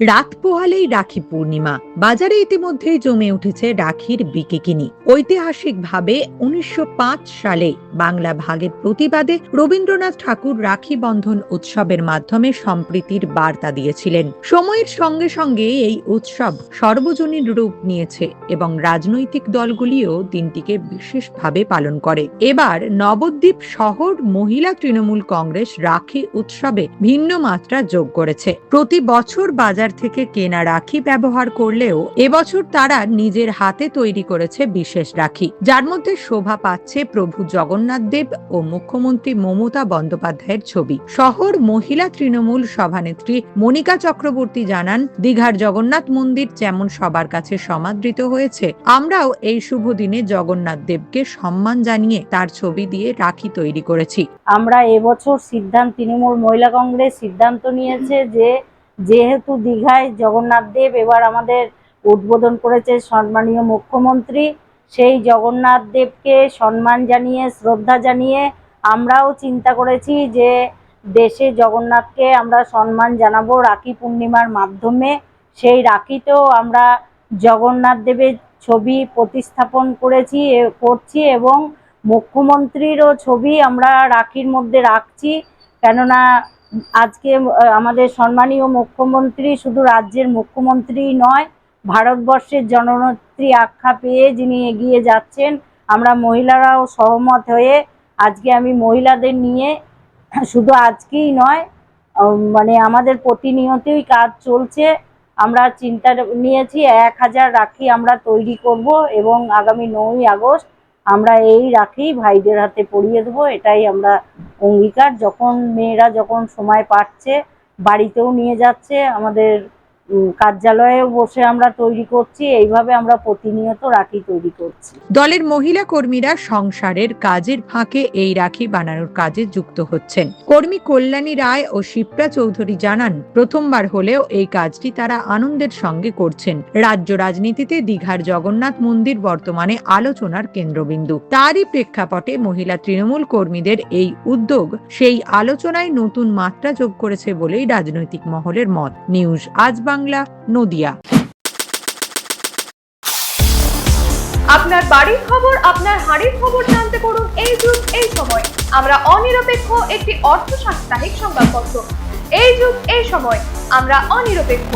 রাত পোহালেই রাখি পূর্ণিমা। বাজারে ইতিমধ্যেই জমে উঠেছে রাখির বিকিকিনি। ঐতিহাসিকভাবে উনিশশো পাঁচ সালে বাংলা ভাগের প্রতিবাদে রবীন্দ্রনাথ ঠাকুর রাখি বন্ধন উৎসবের মাধ্যমে সম্প্রীতির বার্তা দিয়েছিলেন। সময়ের সঙ্গে সঙ্গে এই উৎসব সর্বজনীন রূপ নিয়েছে এবং রাজনৈতিক দলগুলিও দিনটিকে বিশেষভাবে পালন করে। এবার নবদ্বীপ শহর মহিলা তৃণমূল কংগ্রেস রাখি উৎসবে ভিন্ন মাত্রা যোগ করেছে। প্রতি বছর বাজার থেকে কেনা রাখি ব্যবহার করলেও এবছর তারা নিজের হাতে তৈরি করেছে বিশেষ রাখি। যার মধ্যে শোভা পাচ্ছে প্রভু জগন্নাথ দেব ও মুখ্যমন্ত্রী মমতা বন্দ্যোপাধ্যায়ের ছবি। শহর মহিলা তৃণমূল সভানেত্রী মনিকা চক্রবর্তী জানান, দীঘার জগন্নাথ মন্দির যেমন সবার কাছে সমাদৃত হয়েছে, আমরাও এই শুভ দিনে জগন্নাথ দেবকে সম্মান জানিয়ে তার ছবি দিয়ে রাখি তৈরি করেছি। আমরা এবছর সিদ্ধান্ত, তৃণমূল মহিলা কংগ্রেস সিদ্ধান্ত নিয়েছে যে, যেহেতু দীঘায় জগন্নাথ দেব এবার আমাদের উদ্বোধন করেছে সম্মানীয় মুখ্যমন্ত্রী সেই জগন্নাথ দেবকে সম্মান জানিয়ে, শ্রদ্ধা জানিয়ে আমরাও চিন্তা করেছি যে দেশে জগন্নাথকে আমরা সম্মান জানাব রাখি পূর্ণিমার মাধ্যমে। সেই রাখিতেও আমরা জগন্নাথ দেবের ছবি প্রতিস্থাপন করেছি করছি এবং মুখ্যমন্ত্রীরও ছবি আমরা রাখির মধ্যে রাখছি। কেননা আজকে আমাদের সম্মানীয় মুখ্যমন্ত্রী শুধু রাজ্যের মুখ্যমন্ত্রী নয় ভারতবর্ষের জননেত্রী আখ্যা পেয়ে যিনি এগিয়ে যাচ্ছেন, আমরা মহিলারাও সহমত হয়ে আজকে আমি মহিলাদের নিয়ে শুধু আজকেই নয় মানে আমাদের প্রতিনিয়তই কাজ চলছে। আমরা চিন্তা নিয়েছি, এক হাজার রাখি আমরা তৈরি করব এবং আগামী নয়ই আগস্ট আমরা এই রাখি ভাইদের হাতে পরিয়ে দেবো, এটাই আমরা অঙ্গীকার। যখন মেয়েরা যখন সময় পাচ্ছে, বাড়িতেও নিয়ে যাচ্ছে আমাদের উম, কার্যালয়েও বসে আমরা তৈরি করছি এইভাবে আমরা প্রতিনিয়ত রাখি তৈরি করছি। দলের মহিলা কর্মীরা সংসারের কাজের ফাঁকে এই রাখি বানানোর কাজে যুক্ত হচ্ছেন। কর্মী কল্যাণী রায় ও শিপ্রা চৌধুরী জানান প্রথমবার হলেও এই কাজটি তারা আনন্দের সঙ্গে করছেন। রাজ্য রাজনীতিতে দীঘার জগন্নাথ মন্দির বর্তমানে আলোচনার কেন্দ্রবিন্দু। তারই প্রেক্ষাপটে মহিলা তৃণমূল কর্মীদের এই উদ্যোগ সেই আলোচনায় নতুন মাত্রা যোগ করেছে বলেই রাজনৈতিক মহলের মত। নিউজ আজ বাংলা, নদিয়া। আপনার বাড়ির খবর, আপনার হাড়ির খবর জানতে করুন এই যুগ, এই সময়। আমরা অনিরপেক্ষ একটি অর্থ সাপ্তাহিক সংবাদপত্র। এই যুগ, এই সময়। আমরা অনিরপেক্ষ।